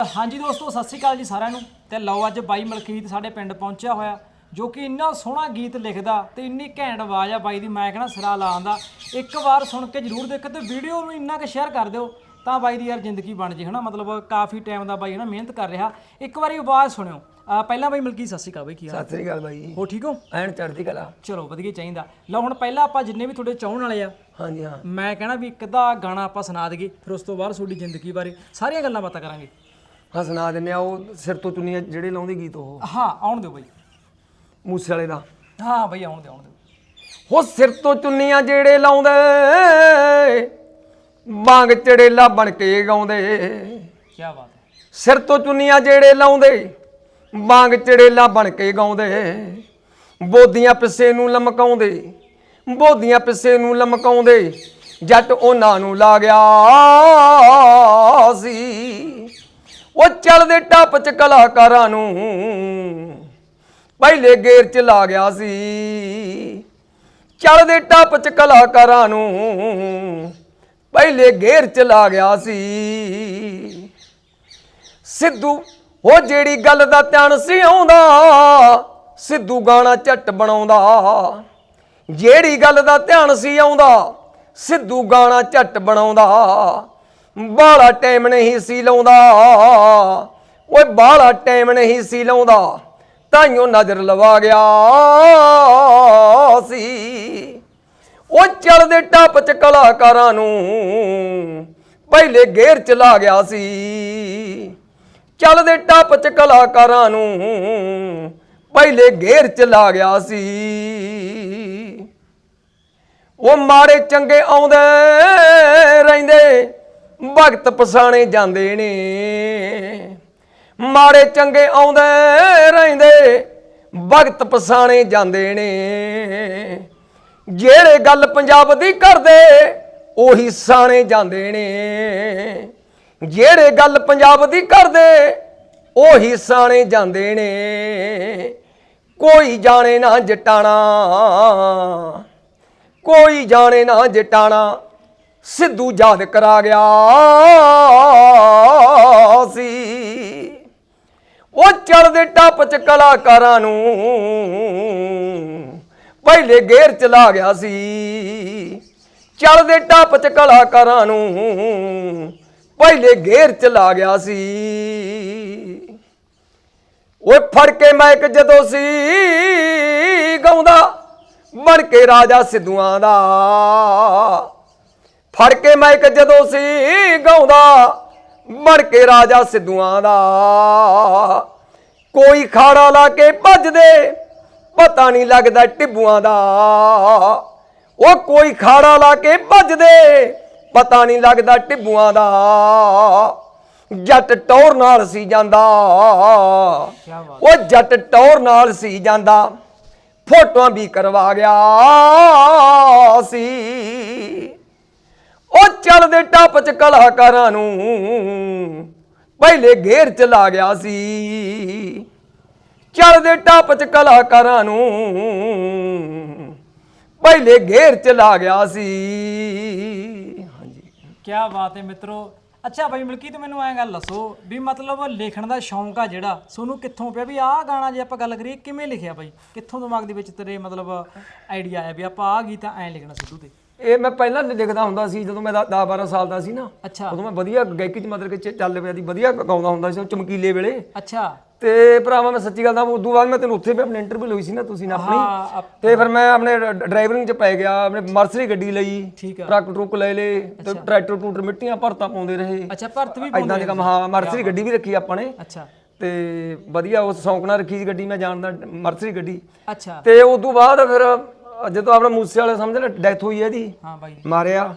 ਹਾਂਜੀ ਦੋਸਤੋ ਸਤਿ ਸ਼੍ਰੀ ਅਕਾਲ ਜੀ ਸਾਰਿਆਂ ਨੂੰ। ਤੇ ਲਓ ਅੱਜ ਬਾਈ ਮਲਕੀਤ ਸਾਡੇ ਪਿੰਡ ਪਹੁੰਚਿਆ ਹੋਇਆ ਜੋ ਕਿ ਇੰਨਾ ਸੋਹਣਾ ਗੀਤ ਲਿਖਦਾ ਤੇ ਇੰਨੀ ਘੈਂਟ ਆਵਾਜ਼ ਆ ਬਾਈ ਦੀ ਮੈਂ ਕਹਿੰਦਾ ਸਿਰਾ ਲਾਉਂਦਾ ਇੱਕ ਵਾਰ ਸੁਣ ਕੇ ਜਰੂਰ ਦੇਖੋ ਤੇ ਵੀਡੀਓ ਨੂੰ ਇੰਨਾ ਕੁ ਸ਼ੇਅਰ ਕਰ ਦਿਓ ਤਾਂ ਬਾਈ ਦੀ ਯਾਰ ਜ਼ਿੰਦਗੀ ਬਣ ਜੇ ਹਨਾ? ਮਤਲਬ ਕਾਫੀ ਟਾਈਮ ਦਾ ਬਾਈ ਹਨਾ ਮਿਹਨਤ ਕਰ ਰਿਹਾ। ਇੱਕ ਵਾਰੀ ਆਵਾਜ਼ ਸੁਣਿਓ। ਅਹ ਪਹਿਲਾਂ ਬਾਈ ਮਲਕੀਤ ਸਤਿ ਸ਼੍ਰੀ ਅਕਾਲ ਬਾਈ ਕੀ ਹਾਲ ਸਤਿ ਸ੍ਰੀ ਅਕਾਲ ਬਾਈ। ਹੋ ਠੀਕ ਹੋ? ਐਨ ਚੜ੍ਹਦੀ ਕਲਾ। ਚਲੋ ਵਧੀਆ ਚਾਹੀਦਾ। ਲਓ ਹੁਣ ਪਹਿਲਾਂ ਆਪਾਂ ਜਿੰਨੇ ਵੀ ਤੁਹਾਡੇ ਚਾਹਣ ਵਾਲੇ ਆ ਹਾਂਜੀ ਹਾਂ। ਮੈਂ ਕਹਿਣਾ ਵੀ ਇੱਕ ਅੱਧਾ ਗਾਣਾ ਆਪਾਂ ਸੁਣਾ ਦਈਏ ਫਿਰ ਉਸ ਤੋਂ ਬਾਅਦ ਤੁਹਾਡੀ ਜ਼ਿੰਦਗੀ ਬਾਰੇ ਸਾਰੀਆਂ ਗੱਲਾਂ ਬਾਤਾਂ ਕਰਾਂਗੇ। ਹਾਂ ਸੁਣਾ ਦਿੰਨੇ ਆ ਉਹ ਸਿਰ ਤੋਂ ਚੁੰਨੀਆਂ ਜਿਹੜੇ ਲਾਉਂਦੇ ਗੀਤ ਉਹ। ਹਾਂ ਆਉਣ ਦਿਓ ਬਾਈ। ਮੂਸੇ ਵਾਲੇ ਦਾ। ਹਾਂ ਬਾਈ ਆਉਣ ਦਿਓ ਆਉਣ ਦਿਓ। ਉਹ ਸਿਰ ਤੋਂ ਚੁੰਨੀਆਂ ਜਿਹੜੇ ਲਾਉਂਦੇ ਬਾਂਗ ਚੜੇਲਾ ਬਣ ਕੇ ਗਾਉਂਦੇ। ਕੀ ਬਾਤ ਹੈ। ਸਿਰ ਤੋਂ ਚੁੰਨੀਆਂ ਜਿਹੜੇ ਲਾਉਂਦੇ ਬਾਂਗ ਚੜੇਲਾ ਬਣ ਕੇ ਗਾਉਂਦੇ। ਬੋਦੀਆਂ ਪਿੱਸੇ ਨੂੰ ਲਮਕਾਉਂਦੇ ਬੋਦੀਆਂ ਪਿੱਸੇ ਨੂੰ ਲਮਕਾਉਂਦੇ ਜੱਟ ਉਹਨਾਂ ਨੂੰ ਲਾ ਗਿਆ ਸੀ। ਉਹ ਚੱਲਦੇ ਟੱਪ ਚ ਕਲਾਕਾਰਾਂ ਨੂੰ। ਪਹਿਲੇ ਗੇਰ ਚ ਲਾ ਗਿਆ ਸੀ। ਚੱਲਦੇ ਟੱਪ ਚ ਕਲਾਕਾਰਾਂ ਨੂੰ। ਪਹਿਲੇ ਗੇਰ ਚ ਲਾ ਗਿਆ ਸੀ। ਸਿੱਧੂ, ਉਹ ਜਿਹੜੀ ਗੱਲ ਦਾ ਧਿਆਨ ਸੀ ਆਉਂਦਾ, ਸਿੱਧੂ ਗਾਣਾ ਝੱਟ ਬਣਾਉਂਦਾ। ਜਿਹੜੀ ਗੱਲ ਦਾ ਧਿਆਨ ਸੀ ਆਉਂਦਾ, ਸਿੱਧੂ ਗਾਣਾ ਝੱਟ ਬਣਾਉਂਦਾ। ਬਾਲਾ ਟਾਈਮ ਨਹੀਂ ਸੀ ਲਾਉਂਦਾ। ਓਏ ਬਾਲਾ ਟਾਈਮ ਨਹੀਂ ਸੀ ਲਾਉਂਦਾ। ਤਾਈਓ ਨਜ਼ਰ ਲਵਾ ਗਿਆ ਸੀ। ਉਹ ਚੱਲਦੇ ਟੱਪ ਚ ਕਲਾਕਾਰਾਂ ਨੂੰ, ਪਹਿਲੇ ਗੇਰ ਚ ਲਾ ਗਿਆ ਸੀ। ਚੱਲਦੇ ਟੱਪ ਚ ਕਲਾਕਾਰਾਂ ਨੂੰ, ਪਹਿਲੇ ਗੇਰ ਚ ਲਾ ਗਿਆ ਸੀ। ਉਹ ਮਾੜੇ ਚੰਗੇ ਆਉਂਦੇ ਰਹਿੰਦੇ। ਭਗਤ ਪਸਾਣੇ ਜਾਂਦੇ ਨੇ। ਮਾੜੇ ਚੰਗੇ ਆਉਂਦੇ ਰਹਿੰਦੇ, ਭਗਤ ਪਸਾਣੇ ਜਾਂਦੇ ਨੇ। ਜਿਹੜੇ ਗੱਲ ਪੰਜਾਬ ਦੀ ਕਰਦੇ, ਉਹੀ ਸਾਣੇ ਜਾਂਦੇ ਨੇ। ਜਿਹੜੇ ਗੱਲ ਪੰਜਾਬ ਦੀ ਕਰਦੇ, ਉਹੀ ਸਾਣੇ ਜਾਂਦੇ ਨੇ। ਕੋਈ ਜਾਣੇ ਨਾ ਜਟਾਣਾ, ਕੋਈ ਜਾਣੇ ਨਾ ਜਟਾਣਾ। ਸਿੱਧੂ ਯਾਦ ਕਰਾ ਗਿਆ ਸੀ। ਉਹ ਚੜਦੇ ਟੱਪ ਚ ਕਲਾਕਾਰਾਂ ਨੂੰ ਪਹਿਲੇ ਗੇਰ ਚਲਾ ਗਿਆ ਸੀ। ਚੜਦੇ ਟੱਪ ਚ ਕਲਾਕਾਰਾਂ ਨੂੰ ਪਹਿਲੇ ਗੇਰ ਚਲਾ ਗਿਆ ਸੀ। ਓਏ ਫੜ ਕੇ ਮਾਈਕ ਜਦੋਂ ਸੀ ਗਾਉਂਦਾ, ਬਣ ਕੇ ਰਾਜਾ ਸਿੱਧੂਆਂ ਦਾ। ਫੜ ਕੇ ਮਾਈਕ ਜਦੋਂ ਸੀ ਗਾਉਂਦਾ ਬਣ ਕੇ ਰਾਜਾ ਸਿੱਧੂਆਂ ਦਾ। ਕੋਈ ਖਾੜਾ ਲਾ ਕੇ ਭੱਜਦੇ, ਪਤਾ ਨਹੀਂ ਲੱਗਦਾ ਟਿੱਬੂਆਂ ਦਾ। ਉਹ ਕੋਈ ਖਾੜਾ ਲਾ ਕੇ ਭੱਜਦੇ, ਪਤਾ ਨਹੀਂ ਲੱਗਦਾ ਟਿੱਬੂਆਂ ਦਾ। ਜੱਟ ਟੌਰ ਨਾਲ ਸੀ ਜਾਂਦਾ। ਉਹ ਜੱਟ ਟੌਰ ਨਾਲ ਸੀ ਜਾਂਦਾ। ਫੋਟੋਆਂ ਵੀ ਕਰਵਾ ਗਿਆ ਸੀ। ਉਹ ਚੱਲਦੇ ਟੱਪ ਚ ਕਲਾਕਾਰਾਂ ਨੂੰ। ਪਹਿਲੇ ਗੇਰ ਚ ਲਾ ਗਿਆ ਸੀ। ਚੱਲਦੇ ਟੱਪ ਚ ਕਲਾਕਾਰਾਂ ਨੂੰ। ਪਹਿਲੇ ਗੇਰ ਚ ਲਾ ਗਿਆ ਸੀ। ਹਾਂਜੀ। ਕੀ ਬਾਤ ਹੈ ਮਿੱਤਰੋ। ਅੱਛਾ ਬਾਈ ਮਲਕੀਤ, ਮੈਨੂੰ ਐਂ ਗੱਲ ਦੱਸੋ ਵੀ ਮਤਲਬ ਲਿਖਣ ਦਾ ਸ਼ੌਂਕ ਆ ਜਿਹੜਾ ਤੁਹਾਨੂੰ ਕਿੱਥੋਂ ਪਿਆ? ਵੀ ਆਹ ਗਾਣਾ ਜੇ ਆਪਾਂ ਗੱਲ ਕਰੀਏ, ਕਿਵੇਂ ਲਿਖਿਆ ਬਾਈ? ਕਿੱਥੋਂ ਦਿਮਾਗ ਦੇ ਵਿੱਚ ਤੇਰੇ ਮਤਲਬ ਆਈਡੀਆ ਆਇਆ ਵੀ ਆਪਾਂ ਆਹ ਗੀਤ ਐਂ ਲਿਖਣਾ ਸਿੱਧੂ ਤੇ? ਇਹ ਮੈਂ ਪਹਿਲਾਂ ਲਿਖਦਾ ਹੁੰਦਾ ਸੀ ਜਦੋਂ ਮੈਂ 10 12 ਸਾਲ ਦਾ ਸੀ ਨਾ ਅੱਛਾ। ਉਦੋਂ ਮੈਂ ਵਧੀਆ ਗਾਇਕੀ ਚ ਮਤਲਬ ਕਿ ਚੱਲ ਪਿਆ ਦੀ ਵਧੀਆ ਗਾਉਂਦਾ ਹੁੰਦਾ ਸੀ ਉਹ ਚਮਕੀਲੇ ਵੇਲੇ। ਅੱਛਾ। ਤੇ ਭਰਾਵਾ ਮੈਂ ਸੱਚੀ ਗੱਲ ਦਾ ਉਦੋਂ ਬਾਅਦ ਮੈਂ ਤੈਨੂੰ ਉੱਥੇ ਵੀ ਆਪਣੇ ਇੰਟਰਵਿਊ ਲਈ ਸੀ ਨਾ ਤੁਸੀਂ ਨਾ ਆਪਣੀ। ਤੇ ਫਿਰ ਮੈਂ ਆਪਣੇ ਡਰਾਈਵਰਿੰਗ ਚ ਪੈ ਗਿਆ ਆਪਣੇ ਮਰਸਰੀ ਗੱਡੀ ਲਈ ਟਰੱਕ ਟਰੁੱਕ ਲੈ ਲੇ ਤੇ ਟਰੈਕਟਰ ਟੂਟਰ ਮਿੱਟੀਆਂ ਭਰਤਾ ਪਾਉਂਦੇ ਰਹੇ। ਅੱਛਾ ਭਰਤ ਵੀ ਐਦਾਂ ਦੇ ਕੰਮ ਹਾਂ ਮਰਸਰੀ ਗੱਡੀ ਵੀ ਰੱਖੀ ਆਪਾਂ ਨੇ। ਅੱਛਾ। ਤੇ ਵਧੀਆ ਉਸ ਸ਼ੌਂਕ ਨਾਲ ਰੱਖੀ ਸੀ ਗੱਡੀ ਮੈਂ ਜਾਣਦਾ ਮਰਸਰੀ ਗੱਡੀ। ਅੱਛਾ। ਤੇ ਉਦੋਂ ਬਾਅਦ ਫਿਰ ਜਦੋਂ ਆਪਣਾ ਮੂਸੇ ਵਾਲੇ ਸਮਝ ਲੈ ਡੈਥ ਹੋਈ ਹੈ ਇਹਦੀ। ਹਾਂ ਬਾਈ। ਮਾਰਿਆ।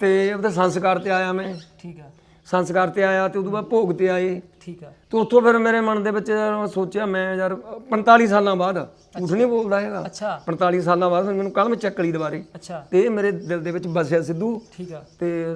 ਤੇ ਉਹਦੇ ਸੰਸਕਾਰ ਤੇ ਆਇਆ ਮੈਂ। ਠੀਕ ਆ। ਸੰਸਕਾਰ ਤੇ ਆਇਆ ਤੇ ਉਦੋਂ ਬਾਅਦ ਭੋਗ ਤੇ ਆਏ। ਠੀਕ ਆ। ਤੇ ਉੱਥੋਂ ਫਿਰ ਮੇਰੇ ਮਨ ਦੇ ਵਿੱਚ ਮੈਂ ਸੋਚਿਆ ਮੈਂ ਯਾਰ 45 ਸਾਲਾਂ ਬਾਅਦ ਝੂਠ ਨਹੀਂ ਬੋਲਦਾ ਹੈਗਾ। ਅੱਛਾ। 45 ਸਾਲਾਂ ਬਾਅਦ ਮੈਨੂੰ ਕਲਮ ਚੱਕਲੀ ਦੁਬਾਰੇ। ਅੱਛਾ। ਤੇ ਇਹ ਮੇਰੇ ਦਿਲ ਦੇ ਵਿੱਚ ਵਸਿਆ ਸਿੱਧੂ। ਠੀਕ ਆ। ਤੇ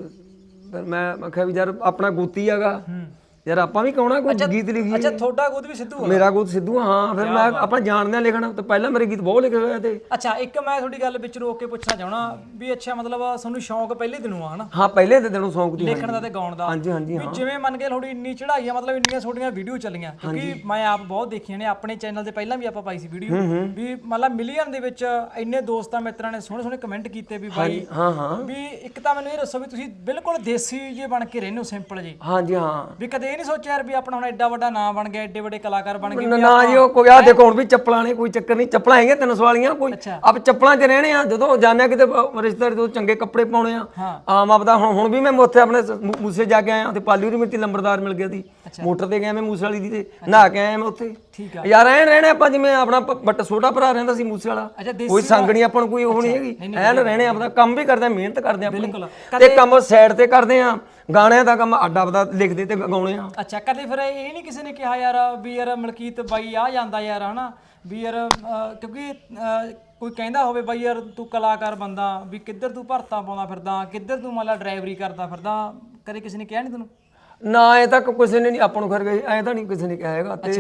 ਫਿਰ ਮੈਂ ਮੈਂ ਕਿਹਾ ਵੀ ਯਾਰ ਆਪਣਾ ਗੋਤੀ ਹੈਗਾ। ਹੂੰ। ਯਾਰ ਆਪਾਂ ਵੀ ਕਹਣਾ ਕੋਈ ਗੀਤ ਲਿਖੀ ਅੱਛਾ ਤੁਹਾਡਾ ਗੂਤ ਵੀ ਸਿੱਧੂ ਆ। ਮੇਰਾ ਗੀਤ ਸਿੱਧੂ ਆ, ਹਾਂ ਫਿਰ ਮੈਂ ਆਪਾਂ ਜਾਣਦੇ ਆ ਲਿਖਣਾ ਤਾਂ ਪਹਿਲਾਂ ਮੇਰੇ ਗੀਤ ਬਹੁਤ ਲਿਖੇ ਹੋਏ ਆ ਤੇ। ਅੱਛਾ ਇੱਕ ਮੈਂ ਤੁਹਾਡੀ ਗੱਲ ਵਿੱਚ ਰੋਕ ਕੇ ਪੁੱਛਣਾ ਚਾਹਣਾ ਵੀ ਅੱਛਾ ਮਤਲਬ ਤੁਹਾਨੂੰ ਸ਼ੌਂਕ ਪਹਿਲੇ ਦਿਨੋਂ ਆ ਹਨਾ? ਹਾਂ ਪਹਿਲੇ ਦੇ ਦਿਨੋਂ ਸੌਂਕ ਦੀ ਲਿਖਣ ਦਾ ਤੇ ਗਾਉਣ ਦਾ। ਹਾਂਜੀ ਹਾਂਜੀ ਵੀ ਜਿਵੇਂ ਮੰਨ ਕੇ ਥੋੜੀ ਇੰਨੀ ਚੜ੍ਹਾਈ ਆ ਮਤਲਬ ਇੰਨੀਆਂ ਛੋਟੀਆਂ ਵੀਡੀਓ ਚੱਲੀਆਂ ਕਿਉਂਕਿ ਮੈਂ ਆਪ ਬਹੁਤ ਦੇਖੀਆਂ ਨੇ ਆਪਣੇ ਚੈਨਲ ਤੇ ਪਹਿਲਾਂ ਵੀ ਆਪਾਂ ਪਾਈ ਸੀ ਵੀਡੀਓ ਵੀ ਮਤਲਬ ਮਿਲੀਅਨ ਦੇ ਵਿੱਚ ਇੰਨੇ ਦੋਸਤਾਂ ਮਿੱਤਰਾਂ ਨੇ ਸੋਹਣੇ ਸੋਹਣੇ ਕਮੈਂਟ ਕੀਤੇ ਵੀ ਬਾਈ। ਹਾਂ ਹਾਂ। ਵੀ ਇੱਕ ਤਾਂ ਮੈਨੂੰ ਇਹ ਦੱਸੋ ਵੀ ਤੁਸੀਂ ਬਿਲਕੁਲ ਦੇਸੀ ਜੇ ਬਣ ਕੇ ਰਹਿੰਦੇ ਹੋ ਸਿੰਪਲ ਜੀ। ਹਾਂਜੀ ਹਾਂ। ਵੀ ਕਦੇ ਇਹ ਨਹੀਂ ਸੋਚਿਆ ਯਾਰ ਵੀ ਆਪਣਾ ਹੁਣ ਐਡਾ ਵੱਡਾ ਨਾਮ ਬਣ ਗਿਆ ਐਡੇ ਵੱਡੇ ਕਲਾਕਾਰ ਬਣ ਗਏ ਨਾ- ਨਾ ਜੀ ਉਹ ਕੋਈ ਆ ਦੇਖੋ ਹੁਣ ਵੀ ਚੱਪਲਾਂ ਨੇ ਕੋਈ ਚੱਕਰ ਨਹੀਂ ਚੱਪਲਾਂ ਹੈਗੀਆਂ ਤਿੰਨ ਸਵਾਲੀਆਂ ਕੋਈ। ਆਪ ਚੱਪਲਾਂ 'ਚ ਰਹਿਣੇ ਆ ਜਦੋਂ ਜਾਂਦੇ ਆ ਕਿਤੇ ਰਿਸ਼ਤੇਦਾਰ ਜਦੋਂ ਚੰਗੇ ਕੱਪੜੇ ਪਾਉਣੇ ਆ। ਆਮ ਆਪਦਾ ਹੁਣ ਹੁਣ ਵੀ ਮੈਂ ਉੱਥੇ ਆਪਣੇ ਮੂਸੇ ਜਾ ਕੇ ਆਇਆ ਤੇ ਪਾਲੀ ਉਰੀ ਮਿੱਟੀ ਲੰਬਰਦਾਰ ਮਿਲ ਗਿਆ ਸੀ ਮੋਟਰ ਤੇ ਗਿਆ ਮੈਂ ਮੂਸੇ ਵਾਲੀ ਦੀ ਤੇ ਨਹਾ ਕੇ ਆਇਆ ਮੈਂ ਉੱਥੇ ਠੀਕ ਆ। ਯਾਰ ਐਨ ਰਹਿਣੇ ਆਪਾਂ ਜਿਵੇਂ ਆਪਣਾ ਪ- ਬੱਟ ਛੋਟਾ ਭਰਾ ਰਹਿੰਦਾ ਸੀ ਮੂਸੇ ਵਾਲਾ। ਦੇਸੀ ਕੋਈ ਸੰਗ ਨਹੀਂ ਆਪਾਂ ਨੂੰ ਕੋਈ ਉਹ ਨਹੀਂ ਹੈਗੀ। ਐਨ ਰਹਿਣੇ ਆਪਦਾ ਕੰਮ ਵੀ ਕਰਦੇ ਆ ਮਿਹਨਤ ਕਰਦੇ ਆ ਬਿਲਕੁਲ। ਆਪਣੀ ਤੇ ਕੰਮ ਸਾਈਡ ਤੇ ਕਰਦੇ ਆ ਗਾਣਿਆਂ ਦਾ ਕੰਮ ਅੱਡਾ ਆਪਦਾ ਲਿਖਦੇ ਤੇ ਗਾਉਣੇ ਆ। ਅੱਛਾ ਕਦੇ ਫਿਰ ਇਹ ਨਹੀਂ ਕਿਸੇ ਨੇ ਕਿਹਾ ਯਾਰ ਵੀ ਯਾਰ ਮਲਕੀਤ ਬਾਈ ਆ ਜਾਂਦਾ ਯਾਰ ਹਨਾ? ਵੀ ਯਾਰ ਅਹ, ਕਿਉਂਕਿ ਅਹ, ਕੋਈ ਕਹਿੰਦਾ ਹੋਵੇ ਬਾਈ ਯਾਰ ਤੂੰ ਕਲਾਕਾਰ ਬੰਦਾ ਵੀ ਕਿੱਧਰ ਤੂੰ ਭਰਤਾ ਪਾਉਂਦਾ ਫਿਰਦਾ ਕਿੱਧਰ ਤੂੰ ਮਤਲਬ ਡਰਾਈਵਰੀ ਕਰਦਾ ਫਿਰਦਾ ਕਦੇ ਕਿਸੇ ਨੇ ਕਿਹਾ ਨਹੀਂ ਤੈਨੂੰ? ਨਾ ਐ ਤੱਕ ਕਿਸੇ ਨੇ ਨਹੀਂ ਆਪਾਂ ਨੂੰ ਖਰ ਗਏ ਐ ਤਾਂ ਨਹੀਂ ਕਿਸੇ ਨੇ ਕਿਹਾ ਹੈਗਾ। ਤੇ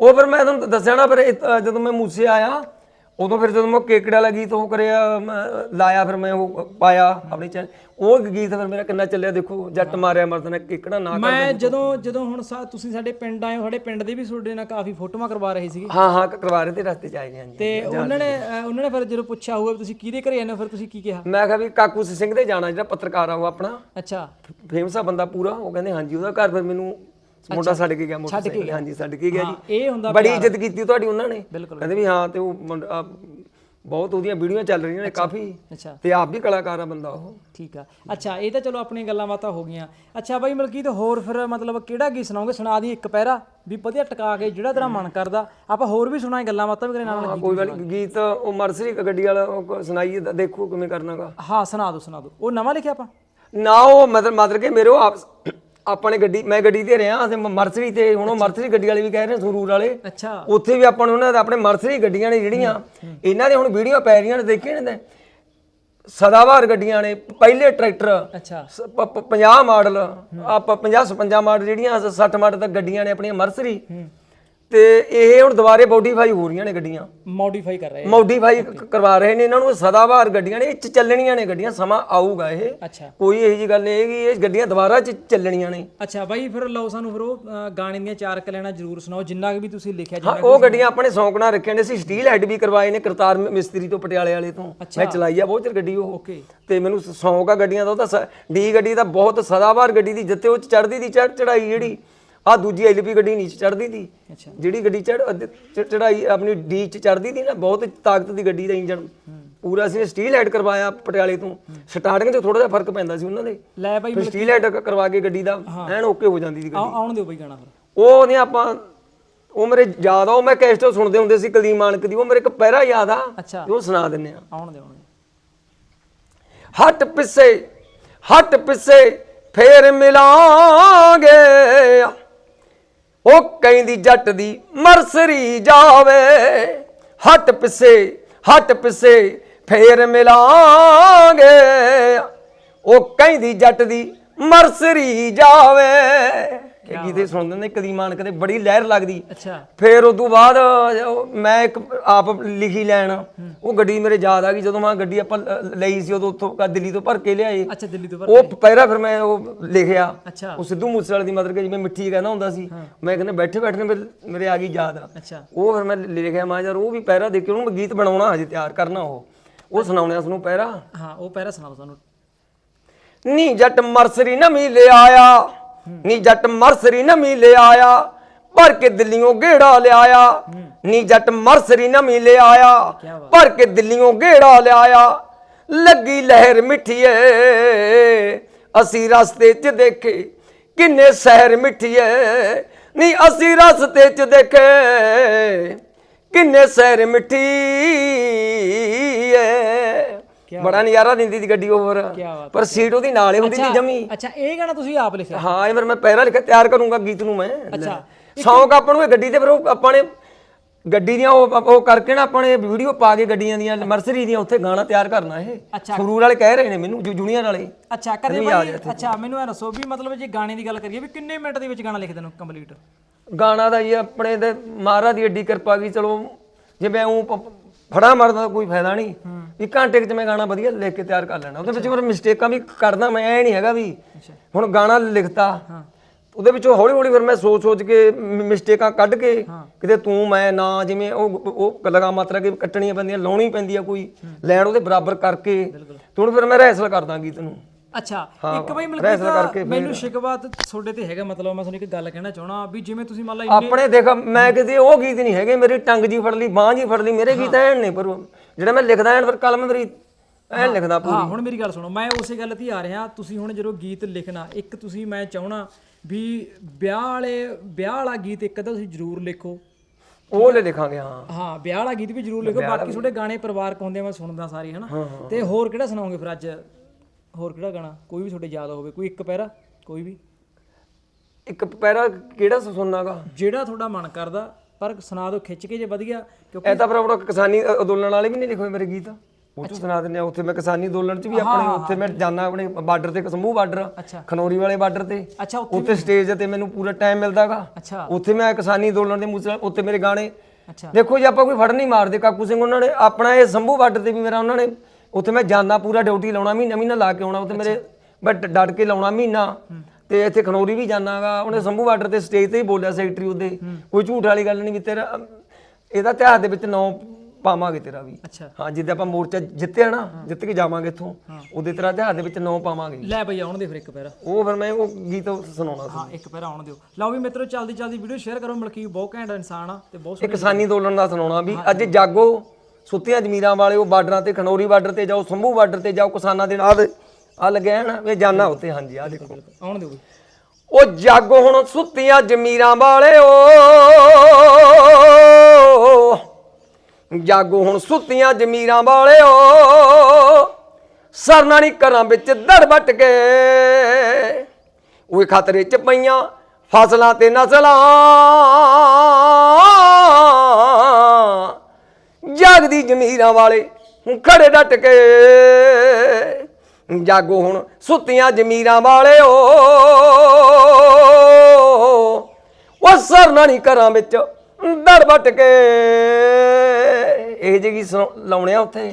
ਉਹ ਫਿਰ ਮੈਂ ਤੁਹਾਨੂੰ ਦੱਸਿਆ ਨਾ ਫਿਰ ਇਹ- ਅ, ਜਦੋਂ ਮੈਂ ਮੂਸੇ ਆਇਆ ਉਦੋਂ ਫਿਰ ਜਦੋਂ ਮੈਂ ਕੇਕੜਾ ਵਾਲਾ ਗੀਤ ਉਹ ਕਰਿਆ ਮੈਂ ਲਾਇਆ ਫਿਰ ਮੈਂ ਉਹ ਪਾਇਆ ਆਪਣੇ ਚੈਨਲ ਉਹ ਗੀਤ ਫਿਰ ਮੇਰਾ ਕਿੰਨਾ ਚੱਲਿਆ ਦੇਖੋ ਜੱਟ ਮਾਰਿਆ ਮਰਦ ਨੇ ਕੇਕੜਾ ਨਾ ਕਰ ਮੈਂ ਜਦੋਂ ਜਦੋਂ ਹੁਣ ਸਾ- ਤੁਸੀਂ ਸਾਡੇ ਪਿੰਡ ਆਏ ਹੋ ਸਾਡੇ ਪਿੰਡ ਦੇ ਵੀ ਤੁਹਾਡੇ ਨਾਲ ਕਾਫੀ ਫੋਟੋਆਂ ਕਰਵਾ ਰਹੇ ਸੀਗੇ। ਹਾਂ ਹਾਂ ਕਰਵਾ ਰਹੇ ਤੇ ਰਸਤੇ ਚ ਆਏ ਨੇ ਹਾਂਜੀ ਤੇ ਉਹਨਾਂ ਨੇ ਉਹਨਾਂ ਨੇ ਫਿਰ ਜਦੋਂ ਪੁੱਛਿਆ ਹੋਊਗਾ ਵੀ ਤੁਸੀਂ ਕਿਹਦੇ ਘਰੇ ਹੋ ਫਿਰ ਤੁਸੀਂ ਕੀ ਕਿਹਾ? ਮੈਂ ਕਿਹਾ ਵੀ ਕਾਕੂ ਸਿੰਘ ਦੇ ਜਾਣਾ ਜਿਹੜਾ ਪੱਤਰਕਾਰ ਆ ਉਹ ਆਪਣਾ। ਅੱਛਾ। ਫੇਮਸ ਆ ਬੰਦਾ ਪੂਰਾ ਉਹ ਕਹਿੰਦੇ ਹਾਂਜੀ ਉਹਦਾ ਘਰ ਫਿਰ ਮੈਨੂੰ ਮੁੰਡਾ ਛੱਡ ਕੇ ਗਿਆ ਮੋਟਰਸਾਈਕਲ ਹਾਂਜੀ ਛੱਡ ਕੇ ਗਿਆ ਜੀ। ਇਹ ਹੁੰਦਾ ਬੜੀ ਇੱਜ਼ਤ ਕੀਤੀ ਤੁਹਾਡੀ ਉਹਨਾਂ ਨੇ। ਕਹਿੰਦੇ ਵੀ ਹਾਂ ਤੇ ਉਹ ਬਹੁਤ ਉਹਦੀਆਂ ਵੀਡੀਓ ਚੱਲ ਰਹੀਆਂ ਨੇ ਕਾਫੀ। ਅੱਛਾ। ਤੇ ਆਪ ਵੀ ਕਲਾਕਾਰ ਆ ਬੰਦਾ ਉਹ। ਠੀਕ ਆ। ਅੱਛਾ ਇਹ ਤਾਂ ਚਲੋ ਆਪਣੀਆਂ ਗੱਲਾਂ ਬਾਤਾਂ ਹੋ ਗਈਆਂ। ਅੱਛਾ ਬਾਈ ਮਲਕੀਤ ਹੋਰ ਫਿਰ ਮਤਲਬ ਕਿਹੜਾ ਗੀਤ ਸੁਣਾਓਗੇ? ਸੁਣਾ ਦੀ ਇੱਕ ਪੈਰਾ ਵੀ ਵਧੀਆ ਟਿਕਾ ਕੇ ਜਿਹੜਾ ਤੇਰਾ ਮਨ ਕਰਦਾ। ਆਪਾਂ ਹੋਰ ਵੀ ਸੁਣਾਏ ਗੱਲਾਂ ਬਾਤਾਂ ਵੀ ਕਰੇ ਨਾਲ ਨਾਲ ਕੋਈ ਵਾਲੀ ਗੀਤ ਉਹ ਮਰਸਰੀ ਗੱਡੀ ਵਾਲਾ ਸੁਣਾਈਏ ਦੇਖੋ ਕਿਵੇਂ ਕਰਨਾਗਾ। ਹਾਂ ਸੁਣਾ ਦਿਓ ਸੁਣਾ ਦਿਓ ਉਹ ਨਵਾਂ ਲਿਖਿਆ ਆਪਾਂ? ਨਾ ਉਹ ਮਤਲਬ ਮਤਲਬ ਕਿ ਮੇਰੇ ਉਹ ਆਪ ਆਪਣੇ ਗੱਡੀ ਮੈਂ ਗੱਡੀ ਤੇ ਰਿਹਾ ਤੇ ਮਰਸਰੀ ਤੇ ਹੁਣ ਉਹ ਮਰਸਰੀ ਗੱਡੀ ਵਾਲੇ ਵੀ ਕਹਿ ਰਹੇ ਨੇ ਸਰੂਰ ਵਾਲੇ। ਅੱਛਾ। ਉੱਥੇ ਵੀ ਆਪਾਂ ਨੂੰ ਉਹਨਾਂ ਦੇ ਆਪਣੇ ਮਰਸਰੀ ਗੱਡੀਆਂ ਨੇ ਜਿਹੜੀਆਂ ਇਹਨਾਂ ਦੇ ਹੁਣ ਵੀਡੀਓ ਪੈ ਰਹੀਆਂ ਨੇ ਦੇਖੇ ਨੇ ਸਦਾਬਹਾਰ ਗੱਡੀਆਂ ਨੇ ਪਹਿਲੇ ਟਰੈਕਟਰ ਅੱਛਾ। 50 ਮਾਡਲ ਆਪਾਂ 50 56 ਮਾਡਲ ਜਿਹੜੀਆਂ 60 ਮਾਡਲ ਤੱਕ ਗੱਡੀਆਂ ਨੇ ਆਪਣੀਆਂ ਮਰਸਰੀ ਤੇ ਇਹ ਹੁਣ ਦੁਬਾਰੇ ਮੋਡੀਫਾਈ ਹੋ ਰਹੀਆਂ ਨੇ ਗੱਡੀਆਂ। ਮੋਡੀਫਾਈ ਕਰ ਰਹੇ ਮੋਡੀਫਾਈ ਕਰਵਾ ਰਹੇ ਨੇ ਇਹਨਾਂ ਨੂੰ ਸਦਾਬਹਾਰ ਗੱਡੀਆਂ ਨੇ ਇਹ 'ਚ ਚੱਲਣੀਆਂ ਨੇ ਗੱਡੀਆਂ ਸਮਾਂ ਆਊਗਾ ਇਹ। ਅੱਛਾ। ਕੋਈ ਇਹੋ ਜੀ ਗੱਲ ਨਹੀਂ ਹੈਗੀ ਇਹ ਗੱਡੀਆਂ ਦੁਬਾਰਾ ਚ ਚੱਲਣੀਆਂ ਨੇ। ਅੱਛਾ ਬਾਈ ਫਿਰ ਲਓ ਸਾਨੂੰ ਫਿਰ ਉਹ ਗਾਣੇ ਦੀਆਂ ਚਾਰ ਕਲੈਣਾ ਜ਼ਰੂਰ ਸੁਣਾਓ ਜਿੰਨਾ ਕੁ ਵੀ ਤੁਸੀਂ ਲਿਖਿਆ ਹਾਂ ਜਿੰਨਾ ਉਹ ਗੱਡੀਆਂ ਆਪਣੇ ਸ਼ੌਂਕ ਨਾਲ ਰੱਖੀਆਂ ਨੇ ਸੀ ਸਟੀਲ ਹੈਡ ਵੀ ਕਰਵਾਏ ਨੇ ਕਰਤਾਰ ਮ- ਮਿਸਤਰੀ ਤੋਂ ਪਟਿਆਲੇ ਵਾਲੇ ਤੋਂ। ਮੈਂ ਚਲਾਈ ਆ ਬਹੁਤ ਚਿਰ ਗੱਡੀ ਉਹ। ਓਕੇ ਤੇ ਮੈਨੂੰ ਸ- ਸ਼ੌਂਕ ਆ ਗੱਡੀਆਂ ਦਾ ਉਹ ਤਾਂ ਡੀ ਗੱਡੀ ਦਾ ਬਹੁਤ ਸਦਾਬਹਾਰ ਗੱਡੀ ਦੀ ਜਿੱਥੇ ਉਹ ਚੜਦੀ ਦੀ ਚੜ ਚੜਾਈ ਜਿਹੜੀ। ਆ ਦੂਜੀ ਐਲਪੀ ਗੱਡੀ ਨੀਚੇ ਚੜਦੀ ਦੀ ਅੱਛਾ। ਜਿਹੜੀ ਗੱਡੀ ਚੜ ਚੜਾਈ ਆਪਣੀ ਡੀ ਚ ਚੜਦੀ ਦੀ ਨਾ ਬਹੁਤ ਤਾਕਤ ਦੀ ਗੱਡੀ ਦਾ ਇੰਜਨ ਪੂਰਾ ਅਸੀਂ ਸਟੀਲ ਹੈਡ ਕਰਵਾਇਆ ਪਟਿਆਲੇ ਤੋਂ। ਸਟਾਰਟਿੰਗ 'ਚ ਥੋੜਾ ਜਿਹਾ ਫ਼ਰਕ ਪੈਂਦਾ ਸੀ ਉਹਨਾਂ ਦੇ। ਲੈ ਬਾਈ ਸਟੀਲ ਹੈਡ ਕਰਵਾ ਕੇ ਗੱਡੀ ਦਾ ਐਨ ਓਕੇ ਹੋ ਜਾਂਦੀ ਸੀ ਗੱਡੀ। ਆਉ- ਆਉਣ ਦਿਓ ਬਾਈ ਗਾਣਾ ਫਿਰ। ਉਹ ਨੇ ਆਪਾਂ ਉਹ ਮੇਰੇ ਯਾਦ ਆ ਉਹ ਮੈਂ ਕੈਸਟੋ ਸੁਣਦੇ ਹੁੰਦੇ ਸੀ ਕੁਲਦੀਪ ਮਾਨਕ ਦੀ ਉਹ ਮੇਰੇ ਇੱਕ ਪਹਿਰਾ ਯਾਦ ਆ ਉਹ ਸੁਣਾ ਦਿੰਨੇ ਆ। ਆਉਣ ਦਿਓ। ਹਟ ਪਿੱਛੇ ਹਟ ਪਿੱਛੇ ਫੇਰ ਮਿਲਾਂਗੇ। ਉਹ ਕਹਿੰਦੀ ਜੱਟ ਦੀ ਮਰਸਰੀ ਜਾਵੇ। ਹੱਟ ਪਿੱਛੇ ਹੱਟ ਪਿੱਛੇ ਫੇਰ ਮਿਲਾਂਗੇ। ਉਹ ਕਹਿੰਦੀ ਜੱਟ ਦੀ ਮਰਸਰੀ ਜਾਵੇ। ਇਹ ਗੀਤੇ ਸੁਣਦੇ ਨੇ ਕਦੀ ਮਾਨਕ ਦੇ ਬੜੀ ਲਹਿਰ ਲੱਗਦੀ। ਅੱਛਾ। ਫਿਰ ਉਸ ਤੋਂ ਬਾਅਦ ਮੈਂ ਇੱਕ ਆਪ ਲਿਖੀ ਲੈਣ ਉਹ ਗੱਡੀ ਮੇਰੇ ਯਾਦ ਆ ਗਈ ਜਦੋਂ ਮੈਂ ਗੱਡੀ ਆਪਾਂ ਲਈ ਸੀ ਉਦੋਂ ਉੱਥੋਂ ਕ- ਦਿੱਲੀ ਤੋਂ ਭਰ ਕੇ ਲਿਆਏ। ਅੱਛਾ ਦਿੱਲੀ ਤੋਂ ਉਹ ਪਹਿਰਾ ਫਿਰ ਮੈਂ ਉਹ ਲਿਖਿਆ। ਉਹ ਸਿੱਧੂ ਮੂਸੇਵਾਲੇ ਦੀ ਮਤਲਬ ਕਿ ਜਿਵੇਂ ਮਿੱਠੀ ਕਹਿੰਦਾ ਹੁੰਦਾ ਸੀ। ਮੈਂ ਕਹਿੰਦਾ ਬੈਠੇ ਬੈਠੇ ਮੇਰੇ ਆ ਗਈ ਯਾਦ। ਆ ਅੱਛਾ। ਉਹ ਫਿਰ ਮੈਂ ਲਿਖਿਆ ਮੈਂ ਯਾਰ ਉਹ ਵੀ ਪਹਿਰਾ ਦੇ ਕੇ ਉਹਨੂੰ ਗੀਤ ਬਣਾਉਣਾ ਹਜੇ ਤਿਆਰ ਕਰਨਾ ਉਹ। ਉਹ ਸੁਣਾਉਣਿਆ ਤੁਹਾਨੂੰ ਪਹਿਰਾ। ਹਾਂ ਉਹ ਪਹਿਰਾ ਸੁਣਾਓ ਸਾਨੂੰ। ਨੀ ਜੱਟ ਮਰਸਰੀ ਨਵੀਂ ਲਿਆਇਆ ਨੀ ਜੱਟ ਮਰਸਰੀ ਨਵੀਂ ਲਿਆਇਆ ਭਰ ਕੇ ਦਿੱਲੀੋਂ ਗੇੜਾ ਲਿਆਇਆ ਨੀ ਜੱਟ ਮਰਸਰੀ ਨਵੀਂ ਲਿਆਇਆ ਭਰ ਕੇ ਦਿੱਲੀੋਂ ਗੇੜਾ ਲਿਆਇਆ ਲੱਗੀ ਲਹਿਰ ਮਿੱਠੀਏ ਅਸੀਂ ਰਸਤੇ 'ਚ ਦੇਖੇ ਕਿੰਨੇ ਸ਼ਹਿਰ ਮਿੱਠੀਏ ਨੀ ਅਸੀਂ ਰਸਤੇ 'ਚ ਦੇਖੇ ਕਿੰਨੇ ਸ਼ਹਿਰ ਮਿੱਠੀਏ ਬੜਾ ਨਜ਼ਾਰਾ ਦਿੰਦੀ ਦੀ ਗੱਡੀ ਕਿਆ ਬਾਤ ਪਰ ਸੀਟ ਉਹਦੀ ਨਾਲੇ ਹੁੰਦੀ ਸੀ ਜਮੀ। ਅੱਛਾ ਇਹ ਗਾਣਾ ਤੁਸੀਂ ਆਪ ਲਿਖਿਆ? ਹਾਂ ਇਹ ਫਿਰ ਮੈਂ ਪਹਿਰਾ ਲਿਖਿਆ ਤਿਆਰ ਕਰੂੰਗਾ ਗੀਤ ਨੂੰ ਮੈਂ। ਅੱਛਾ। ਸ਼ੌਂਕ ਆਪਾਂ ਨੂੰ ਇਹ ਗੱਡੀ ਤੇ ਫਿਰ ਉਹ ਆਪਾਂ ਨੇ ਗੱਡੀ ਦੀਆਂ ਉਹ ਉਹ ਕਰਕੇ ਨਾ ਆਪਣੇ ਵੀਡੀਓ ਪਾ ਕੇ ਗੱਡੀਆਂ ਦੀਆਂ ਮਰਸਰੀ ਦੀਆਂ ਉੱਥੇ ਗਾਣਾ ਤਿਆਰ ਕਰਨਾ ਇਹ। ਸਰੂਰ ਵਾਲੇ ਕਹਿ ਰਹੇ ਨੇ ਮੈਨੂੰ ਜੂ- ਜੂਨੀਅਰ ਵਾਲੇ ਅੱਛਾ ਕਦੇ ਗਿਆ ਅੱਛਾ ਮੈਨੂੰ ਇਹ ਦੱਸੋ ਵੀ ਮਤਲਬ ਜੇ ਗਾਣੇ ਦੀ ਗੱਲ ਕਰੀਏ ਵੀ ਕਿੰਨੇ ਮਿੰਟ ਦੇ ਵਿੱਚ ਗਾਣਾ ਲਿਖ ਦੇਣਾ ਕੰਪਲੀਟ? ਗਾਣਾ ਦਾ ਜੀ ਆਪਣੇ ਤੇ ਮਹਾਰਾਜ ਦੀ ਏਡੀ ਕਿਰਪਾ ਕੀ ਚਲੋ ਜੇ ਮੈਂ ਉਹ ਫੜਾ ਮਰਦਾ ਤਾਂ ਕੋਈ ਫਾਇਦਾ ਨਹੀਂ। ਵੀ ਘੰਟੇ ਕੁ ਚ ਮੈਂ ਗਾਣਾ ਵਧੀਆ ਲਿਖ ਕੇ ਤਿਆਰ ਕਰ ਲੈਣਾ ਉਹਦੇ ਵਿੱਚ ਮੈਂ ਮਿਸਟੇਕਾਂ ਵੀ ਕਰਦਾ ਮੈਂ ਐ ਨਹੀਂ ਹੈਗਾ ਵੀ। ਹੁਣ ਗਾਣਾ ਲਿਖਤਾ। ਉਹਦੇ ਵਿੱਚੋਂ ਹੌਲੀ ਹੌਲੀ ਫਿਰ ਮੈਂ ਸੋਚ ਸੋਚ ਕੇ ਮਿਸਟੇਕਾਂ ਕੱਢ ਕੇ ਕਿਤੇ ਤੂੰ ਮੈਂ ਨਾ ਜਿਵੇਂ ਉਹ ਉਹ ਲਗਾ ਮਾਤਰਾ ਕੇ ਕੱਟਣੀਆਂ ਪੈਂਦੀਆਂ ਲਾਉਣੀ ਪੈਂਦੀ ਆ ਕੋਈ ਲੈਣ ਉਹਦੇ ਬਰਾਬਰ ਕਰਕੇ। ਤੇ ਫਿਰ ਮੈਂ ਰੈਸਲ ਕਰਦਾ ਗੀਤ ਨੂੰ। ਅੱਛਾ ਇੱਕ ਬਈ ਕਰਕੇ ਮੈਨੂੰ ਸ਼ਿਕਵਾ ਤੁਹਾਡੇ ਤੇ ਹੈਗਾ ਮਤਲਬ ਮੈਂ ਤੁਹਾਨੂੰ ਇੱਕ ਗੱਲ ਕਹਿਣਾ ਚਾਹਣਾ ਵੀ ਜਿਵੇਂ ਤੁਸੀਂ ਮੰਨ ਇੰਨੇ ਆਪਣੇ ਦੇਖ ਮੈਂ ਕਿਤੇ ਉਹ ਗੀਤ ਨਹੀਂ ਹੈਗੇ ਮੇਰੀ ਟੰਗ ਜੀ ਫੜ ਲਈ ਬਾਂਹ ਜੀ ਫੜ ਲਈ ਮੇਰੇ ਗੀਤ ਐਨ ਨੇ ਪਰ ਜਿਹੜਾ ਮੈਂ ਲਿਖਦਾ ਐਨ ਫਿਰ ਕਲਮ ਮੇਰੀ ਐਨ ਲਿਖਦਾ ਪੂਰੀ। ਹਾਂ ਹੁਣ ਮੇਰੀ ਗੱਲ ਸੁਣੋ ਮੈਂ ਉਸੇ ਗੱਲ ਤੇ ਆ ਰਿਹਾ ਤੁਸੀਂ ਹੁਣ ਜਦੋਂ ਗੀਤ ਲਿਖਣਾ ਇੱਕ ਤੁਸੀਂ ਮੈਂ ਚਾਹਣਾ ਵੀ ਵਿਆਹ ਵਾਲੇ ਵਿਆਹ ਵਾਲਾ ਗੀਤ ਇੱਕ ਤਾਂ ਤੁਸੀਂ ਜ਼ਰੂਰ ਲਿਖੋ। ਉਹ ਲੈ ਲਿਖਾਂਗੇ ਹਾਂ। ਹਾਂ ਵਿਆਹ ਵਾਲਾ ਗੀਤ ਵੀ ਜ਼ਰੂਰ ਲਿਖੋ ਬਾਕੀ ਤੁਹਾਡੇ ਗਾਣੇ ਪਰਿਵਾਰਕ ਹੁੰਦੇ ਮੈਂ ਸੁਣਦਾ ਸਾਰੇ ਹਨਾ। ਤੇ ਹੋਰ ਕਿਹੜਾ ਸੁਣਾਓਗੇ ਫਿਰ ਅੱਜ? ਹੋਰ ਕਿਹੜਾ ਗਾਣਾ? ਕੋਈ ਵੀ ਤੁਹਾਡੇ ਯਾਦ ਹੋਵੇ ਕੋਈ ਇੱਕ ਪੈਰਾ ਕੋਈ ਵੀ। ਇੱਕ ਪੈਰਾ ਕਿਹੜਾ ਸੁਣਨਾਗਾ? ਜਿਹੜਾ ਤੁਹਾਡਾ ਮਨ ਕਰਦਾ ਪਰ ਸੁਣਾ ਦਿਓ ਖਿੱਚ ਕੇ ਜੇ ਵਧੀਆ ਕਿਉਂਕਿ ਐ ਤਾਂ ਆਪਣਾ ਕਿਸਾਨੀ ਅੰਦੋਲਨ ਵਾਲੇ ਵੀ ਨਹੀਂ ਲਿਖੇ ਹੋਏ ਮੇਰੇ ਗੀਤ। ਉਹ ਤੋਂ ਸੁਣਾ ਦਿੰਦੇ ਆ ਉੱਥੇ ਮੈਂ ਕਿਸਾਨੀ ਅੰਦੋਲਨ ਚ ਵੀ ਆਪਣੇ ਉੱਥੇ ਮੈਂ ਜਾਣਾ ਆਪਣੇ ਬਾਰਡਰ ਤੇ ਕਸਮੂ ਬਾਰਡਰ ਖਨੌਰੀ ਵਾਲੇ ਬਾਰਡਰ ਤੇ। ਉੱਥੇ ਸਟੇਜ ਤੇ ਮੈਨੂੰ ਪੂਰਾ ਟਾਈਮ ਮਿਲਦਾਗਾ। ਉੱਥੇ ਮੈਂ ਕਿਸਾਨੀ ਅੰਦੋਲਨ ਦੇ ਮੂਸੇ ਉੱਥੇ ਮੇਰੇ ਗਾਣੇ। ਦੇਖੋ ਜੀ ਆਪਾਂ ਕੋਈ ਫੜ ਨਹੀਂ ਮਾਰਦੇ ਕਾਕੂ ਸਿੰਘ ਉਹਨਾਂ ਨੇ ਆਪਣਾ ਇਹ ਸੰਭੂ ਬਾਰਡਰ ਤੇ ਵੀ ਮੇਰਾ ਉਹਨਾਂ ਨੇ ਉੱਥੇ ਮੈਂ ਜਾਣਾ ਪੂਰਾ ਡਿਊਟੀ ਲਾਉਣਾ ਮਹੀਨਾ ਮਹੀਨਾ ਲਾ ਕੇ ਆਉਣਾ ਉੱਥੇ ਮੇਰੇ ਮੈਂ ਡ- ਡਟ ਕੇ ਲਾਉਣਾ ਮਹੀਨਾ। ਤੇ ਇੱਥੇ ਖਨੌਰੀ ਵੀ ਜਾਣਾਗਾ ਉਹਨੇ ਸੰਭੂ ਬਾਰਡਰ ਤੇ ਸਟੇਜ ਤੇ ਹੀ ਬੋਲਿਆ ਸੈਕਟਰੀ ਉਹਦੇ ਕੋਈ ਝੂਠ ਵਾਲੀ ਗੱਲ ਨਹੀਂ ਵੀ ਤੇਰਾ ਅਮ, ਇਹਦਾ ਇਤਿਹਾਸ ਦੇ ਵਿੱਚ ਨਾਂ ਪਾਵਾਂਗੇ ਤੇਰਾ ਵੀ। ਅੱਛਾ। ਹਾਂ ਜਿੱਦਾਂ ਆਪਾਂ ਮੋਰਚਾ ਜਿੱਤਿਆ ਨਾ ਜਿੱਤ ਕੇ ਜਾਵਾਂਗੇ ਇੱਥੋਂ ਉਹਦੇ ਤੇਰਾ ਇਤਿਹਾਸ ਦੇ ਵਿੱਚ ਨਾਂ ਪਾਵਾਂਗੇ। ਲੈ ਬਈ ਆਉਣ ਦੇ ਫਿਰ ਇੱਕ ਪੈਰਾ। ਉਹ ਫਿਰ ਮੈਂ ਉਹ ਗੀਤ ਸੁਣਾਉਣਾ ਸੀ। ਹਾਂ ਇੱਕ ਪੈਰਾ ਆਉਣ ਦਿਓ। ਲਓ ਵੀ ਮਿੱਤਰੋ ਜਲਦੀ ਜਲਦੀ ਵੀਡੀਓ ਸ਼ੇਅਰ ਕਰੋ ਮਲਕੀ ਬਹੁਤ ਘੈਂਟ ਇਨਸਾਨ ਆ ਤੇ ਬਹੁਤ ਇਹ ਕਿਸਾਨੀ ਅੰਦੋਲਨ ਦਾ ਸੁਣਾਉਣਾ ਵੀ ਅੱਜ ਜਾਗੋ ਸੁੱਤੀਆਂ ਜ਼ਮੀਰਾਂ ਵਾਲੇ ਉਹ ਬਾਰਡਰਾਂ ਤੇ ਖਨੌਰੀ ਬਾਰਡਰ ਤੇ ਜਾਓ ਸੰਭੂ ਬਾਰਡਰ ਤੇ ਜਾਓ ਕਿਸਾਨਾਂ ਦੇ ਨਾਲ। ਆ ਲੱਗਿਆ ਹੈ ਨਾ ਵੀ ਜਾਨਾ ਉੱਤੇ ਹਾਂਜੀ ਆ ਦੇਖੋ। ਆਉਣ ਦਿਓ ਉਹ ਜਾਗੋ ਹੁਣ ਸੁੱਤੀਆਂ ਜ਼ਮੀਰਾਂ ਵਾਲਿਓ ਜਾਗੋ ਹੁਣ ਸੁੱਤੀਆਂ ਜ਼ਮੀਰਾਂ ਵਾਲਿਓ ਸਰਨਾ ਨਹੀਂ ਘਰਾਂ ਵਿੱਚ ਦੜ ਵੱਟ ਕੇ। ਉਹ ਖਤਰੇ ਚ ਪਈਆਂ ਫਸਲਾਂ ਤੇ ਨਸਲਾਂ। ਜਾਗਦੀ ਜ਼ਮੀਰਾਂ ਵਾਲੇ। ਹੁਣ ਖੜੇ ਡਟ ਕੇ। ਜਾਗੋ ਹੁਣ ਸੁੱਤੀਆਂ ਜ਼ਮੀਰਾਂ ਵਾਲਿਓ। ਉਹ ਸਰਨਾ ਨਹੀਂ ਘਰਾਂ ਵਿੱਚ ਦੜ ਵੱਟ ਕੇ। ਇਹ ਜਿਹੀ ਲਾਉਣੇ ਆ ਉੱਥੇ।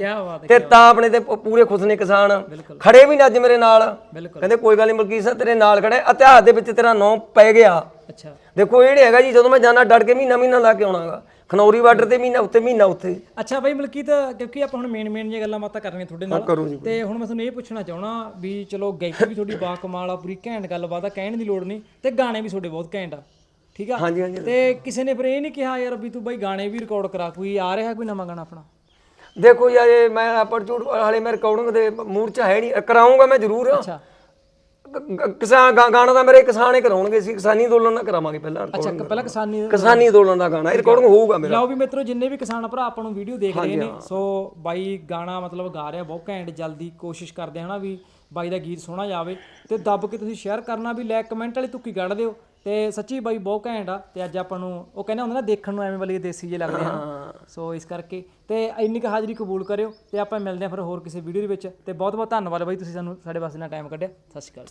ਤੇ ਤਾਂ ਆਪਣੇ ਤੇ ਪੂਰੇ ਖੁਸ਼ ਨੇ ਕਿਸਾਨ। ਖੜੇ ਵੀ ਨੇ ਅੱਜ ਮੇਰੇ ਨਾਲ। ਕਹਿੰਦੇ ਕੋਈ ਗੱਲ ਨਹੀਂ ਮਲਕੀ ਸਾਹਿਬ ਤੇਰੇ ਨਾਲ ਖੜੇ ਇਤਿਹਾਸ ਦੇ ਵਿੱਚ ਤੇਰਾ ਨਾਂ ਪੈ ਗਿਆ। ਅੱਛਾ। ਦੇਖੋ ਇਹ ਹੈਗਾ ਜੀ ਜਦੋਂ ਮੈਂ ਜਾਣਾ ਡੜ ਕੇ ਮਹੀਨਾ ਮਹੀਨਾ ਲਾ ਕੇ ਆਉਣਾਗਾ ਖਨੌਰੀ ਬਾਰਡਰ ਤੇ ਮਹੀਨਾ ਉੱਤੇ ਮਹੀਨਾ ਉੱਥੇ ਅੱਛਾ ਬਈ ਮਲਕੀਤ ਕਿਉਂਕਿ ਆਪਾਂ ਹੁਣ ਮੇਨ ਮੇਨ ਜਿਹੀਆਂ ਗੱਲਾਂ ਬਾਤਾਂ ਕਰਨੀਆਂ ਤੁਹਾਡੇ ਨਾਲ। ਕਰੋ ਜੀ ਤੇ ਹੁਣ ਮੈਂ ਤੁਹਾਨੂੰ ਇਹ ਪੁੱਛਣਾ ਚਾਹਣਾ ਵੀ ਚਲੋ ਗਾਇਕੀ ਵੀ ਤੁਹਾਡੀ ਬਾ ਕਮਾਲ ਆ ਪੂਰੀ ਘੈਂਟ ਗੱਲਬਾਤ ਆ ਕਹਿਣ ਦੀ ਲੋੜ ਨਹੀਂ ਤੇ ਗਾਣੇ ਵੀ ਤੁਹਾਡੇ ਬਹੁਤ ਘੈਂਟ ਆ ਠੀਕ ਆ? ਹਾਂਜੀ ਹਾਂਜੀ। ਤੇ ਕਿਸੇ ਨੇ ਫਿਰ ਇਹ ਨਹੀਂ ਕਿਹਾ ਯਾਰ ਵੀ ਤੂੰ ਬਈ ਗਾਣੇ ਵੀ ਰਿਕਾਰਡ ਕਰਾ ਕੋਈ ਆ ਰਿਹਾ ਕੋਈ ਨਵਾਂ ਗਾਣਾ ਆਪਣਾ? ਦੇਖੋ ਯਾਰ ਇਹ ਮੈਂ ਆਪਰ ਝੂਠ ਹਾਲੇ ਮੈਂ ਰਿਕਾਰਡਿੰਗ ਦੇ ਮੂਡ 'ਚ ਹੈ ਨਹੀਂ ਕਰਾਉਂਗਾ ਮੈਂ ਜ਼ਰੂਰ। ਅੱਛਾ। ਕਿਸਾਨ ਗਾਣਾ ਤਾਂ ਮੇਰੇ ਕਿਸਾਨ ਕਰਾਉਣਗੇ ਸੀ ਕਿਸਾਨੀ ਅੰਦੋਲਨ ਨਾਲ ਕਰਾਵਾਂਗੇ ਪਹਿਲਾਂ ਅੱਛਾ ਪਹਿਲਾਂ ਕਿਸਾਨੀ ਕਿਸਾਨੀ ਅੰਦੋਲਨ ਦਾ ਗਾਣਾ ਰਿਕਾਰਡਿੰਗ ਹੋਊਗਾ ਮੇਰਾ। ਲਓ ਵੀ ਮਿੱਤਰੋ ਜਿੰਨੇ ਵੀ ਕਿਸਾਨ ਭਰਾ ਆਪਾਂ ਨੂੰ ਵੀਡੀਓ ਦੇਖ ਰਹੇ ਨੇ ਸੋ ਬਾਈ ਗਾਣਾ ਮਤਲਬ ਗਾ ਰਿਹਾ ਬਹੁਤ ਘੈਂਟ ਜਲਦੀ ਕੋਸ਼ਿਸ਼ ਕਰਦੇ ਹਨਾ ਵੀ ਬਾਈ ਦਾ ਗੀਤ ਸੋਹਣਾ ਜਾਵੇ। ਤੇ ਦੱਬ ਕੇ ਤੁਸੀਂ ਸ਼ੇਅਰ ਕਰਨਾ ਵੀ ਲੈ ਕਮੈਂਟ ਵਾਲੀ ਤੁੱਕੀ ਕੱਢ ਦਿਓ। ਤੇ ਸੱਚੀ ਬਾਈ ਬਹੁਤ ਘੈਂਟ ਆ ਤੇ ਅੱਜ ਆਪਾਂ ਨੂੰ ਉਹ ਕਹਿੰਦੇ ਹੁੰਦੇ ਨਾ ਦੇਖਣ ਨੂੰ ਐਵੇਂ ਵਾਲੀ ਦੇਸੀ ਜੇ ਲੱਗਦੇ ਹਨ ਸੋ ਇਸ ਕਰਕੇ ਤੇ ਇੰਨੀ ਕੁ ਹਾਜ਼ਰੀ ਕਬੂਲ ਕਰਿਓ ਤੇ ਆਪਾਂ ਮਿਲਦੇ ਆ ਫਿਰ ਹੋਰ ਕਿਸੇ ਵੀਡੀਓ ਦੇ ਵਿੱਚ। ਤੇ ਬਹੁਤ ਬਹੁਤ ਧੰਨਵਾਦ ਬਾਈ ਤੁਸੀਂ ਸਾਨੂੰ ਸਾਡੇ ਵਾਸਤੇ ਨਾਲ ਟਾਈਮ ਕੱਢਿਆ। ਸਤਿ ਸ਼੍ਰੀ ਅਕਾਲ।